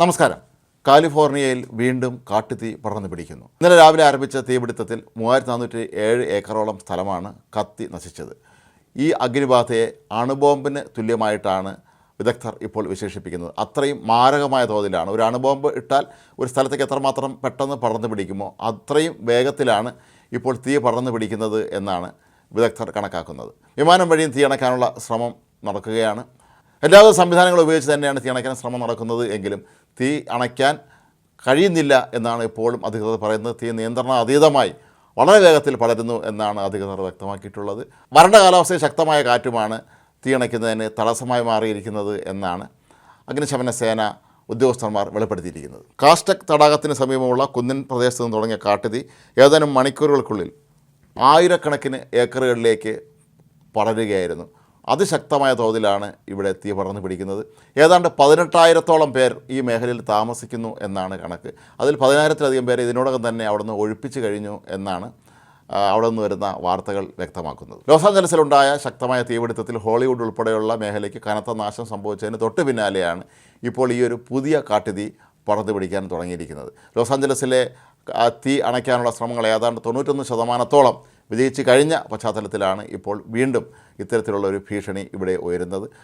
നമസ്കാരം. കാലിഫോർണിയയിൽ വീണ്ടും കാട്ടുതീ പടർന്നു പിടിക്കുന്നു. ഇന്നലെ രാവിലെ ആരംഭിച്ച തീപിടുത്തത്തിൽ മൂവായിരത്തി നാനൂറ്റി ഏഴ് ഏക്കറോളം സ്ഥലമാണ് കത്തി നശിച്ചത്. ഈ അഗ്നിബാധയെ അണുബോംബിന് തുല്യമായിട്ടാണ് വിദഗ്ധർ ഇപ്പോൾ വിശേഷിപ്പിക്കുന്നത്. അത്രയും മാരകമായ തോതിലാണ്. ഒരു അണുബോംബ് ഇട്ടാൽ ഒരു സ്ഥലത്തേക്ക് എത്രമാത്രം പെട്ടെന്ന് പടർന്നു പിടിക്കുമോ അത്രയും വേഗത്തിലാണ് ഇപ്പോൾ തീ പടർന്നു പിടിക്കുന്നത് എന്നാണ് വിദഗ്ധർ കണക്കാക്കുന്നത്. വിമാനം വഴിയും തീ അണക്കാനുള്ള ശ്രമം നടക്കുകയാണ്. എല്ലാവിധ സംവിധാനങ്ങളും ഉപയോഗിച്ച് തന്നെയാണ് തീ അണയ്ക്കാൻ ശ്രമം നടക്കുന്നത് എങ്കിലും തീ അണയ്ക്കാൻ കഴിയുന്നില്ല എന്നാണ് ഇപ്പോഴും അധികൃതർ പറയുന്നത്. തീ നിയന്ത്രണ അതീതമായി വളരെ വേഗത്തിൽ പടരുന്നു എന്നാണ് അധികൃതർ വ്യക്തമാക്കിയിട്ടുള്ളത്. വരണ്ട കാലാവസ്ഥയിൽ ശക്തമായ കാറ്റുമാണ് തീ അണയ്ക്കുന്നതിന് തടസ്സമായി മാറിയിരിക്കുന്നത് എന്നാണ് അഗ്നിശമന സേന ഉദ്യോഗസ്ഥന്മാർ വെളിപ്പെടുത്തിയിരിക്കുന്നത്. കാസ്റ്റക് തടാകത്തിന് സമീപമുള്ള കുന്നിൻ പ്രദേശത്ത് നിന്ന് തുടങ്ങിയ കാട്ടുതീ ഏതാനും മണിക്കൂറുകൾക്കുള്ളിൽ ആയിരക്കണക്കിന് ഏക്കറുകളിലേക്ക് പടരുകയായിരുന്നു. അതിശക്തമായ തോതിലാണ് ഇവിടെ തീ പടർന്നു പിടിക്കുന്നത്. ഏതാണ്ട് പതിനെട്ടായിരത്തോളം പേർ ഈ മേഖലയിൽ താമസിക്കുന്നു എന്നാണ് കണക്ക്. അതിൽ പതിനായിരത്തിലധികം പേരെ ഇതിനോടകം തന്നെ അവിടുന്ന് ഒഴിപ്പിച്ചു കഴിഞ്ഞു എന്നാണ് അവിടെ നിന്ന് വരുന്ന വാർത്തകൾ വ്യക്തമാക്കുന്നത്. ലോസ് ആഞ്ചലസിലുണ്ടായ ശക്തമായ തീപിടുത്തത്തിൽ ഹോളിവുഡ് ഉൾപ്പെടെയുള്ള മേഖലയ്ക്ക് കനത്ത നാശം സംഭവിച്ചതിന് തൊട്ട് പിന്നാലെയാണ് ഇപ്പോൾ ഈ ഒരു പുതിയ കാട്ടുതീ പടർന്നു പിടിക്കാൻ തുടങ്ങിയിരിക്കുന്നത്. ലോസ് ആഞ്ചലസിലെ തീ അണയ്ക്കാനുള്ള ശ്രമങ്ങൾ ഏതാണ്ട് തൊണ്ണൂറ്റൊന്ന് ശതമാനത്തോളം വിജയിച്ച് കഴിഞ്ഞ പശ്ചാത്തലത്തിലാണ് ഇപ്പോൾ വീണ്ടും ഇത്തരത്തിലുള്ള ഒരു ഭീഷണി ഇവിടെ ഉയരുന്നത്.